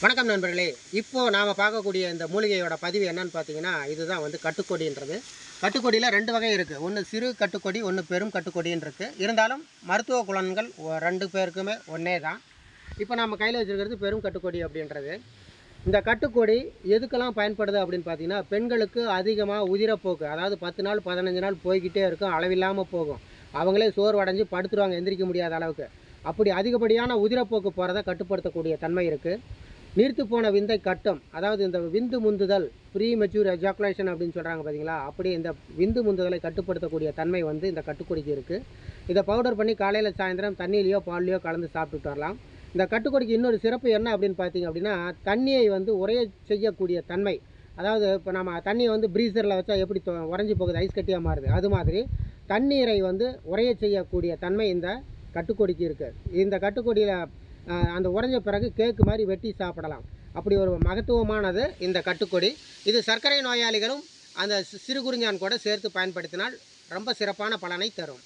வணக்கம் நண்பர்களே. இப்போது நாம் பார்க்கக்கூடிய இந்த மூலிகையோட பதிவு என்னன்னு பார்த்தீங்கன்னா இதுதான் வந்து கட்டுக்கொடின்றது. கட்டுக்கொடியில் ரெண்டு வகை இருக்குது ஒன்று சிறு கட்டுக்கொடி ஒன்று பெரும் கட்டுக்கொடின்னு இருக்குது இருந்தாலும் மருத்துவ குலன்கள் ரெண்டு பேருக்குமே ஒன்றே தான். இப்போ நம்ம கையில் வச்சுருக்கிறது பெரும் கட்டுக்கொடி அப்படின்றது. இந்த கட்டுக்கொடி எதுக்கெல்லாம் பயன்படுது அப்படின்னு பார்த்தீங்கன்னா பெண்களுக்கு அதிகமாக உதிரப்போக்கு. அதாவது பத்து நாள் பதினஞ்சு நாள் போய்கிட்டே இருக்கும் அளவில்லாமல் போகும். அவங்களே சோர்வடைஞ்சு படுத்துருவாங்க எந்திரிக்க முடியாத அளவுக்கு. அப்படி அதிகப்படியான உதிரப்போக்கு போகிறத கட்டுப்படுத்தக்கூடிய தன்மை இருக்குது நீர்த்து போன விந்தை கட்டும் அதாவது இந்த விந்து முந்துதல் ப்ரீ மெச்சூர் எஜாக்குலேஷன் அப்படின்னு சொல்கிறாங்க பார்த்தீங்களா அப்படி இந்த விந்து முந்துதலை கட்டுப்படுத்தக்கூடிய தன்மை வந்து இந்த கட்டுக்கொடிக்கு இருக்குது இதை பவுடர் பண்ணி காலையில் சாயந்தரம் தண்ணியிலையோ பால்லையோ கலந்து சாப்பிட்டுட்டு வரலாம். இந்த கட்டுக்கொடிக்கு இன்னொரு சிறப்பு என்ன அப்படின்னு பார்த்தீங்க அப்படின்னா தண்ணியை வந்து உரைய செய்யக்கூடிய தன்மை. அதாவது இப்போ நம்ம தண்ணியை வந்து ப்ரீசரில் வச்சா எப்படி உறைஞ்சி போகுது ஐஸ் கட்டியாக மாறுது? அது மாதிரி தண்ணீரை வந்து உரைய செய்யக்கூடிய தன்மை இந்த கட்டுக்கொடிக்கு இருக்குது இந்த கட்டுக்கொடியில் அந்த உறைஞ்ச பிறகு கேக்கு மாதிரி வெட்டி சாப்பிடலாம். அப்படி ஒரு மகத்துவமானது இந்த கட்டுக்கொடி. இது சர்க்கரை நோயாளிகளும் அந்த சிறு குறிஞ்சான் கூட சேர்த்து பயன்படுத்தினால் ரொம்ப சிறப்பான பலனை தரும்.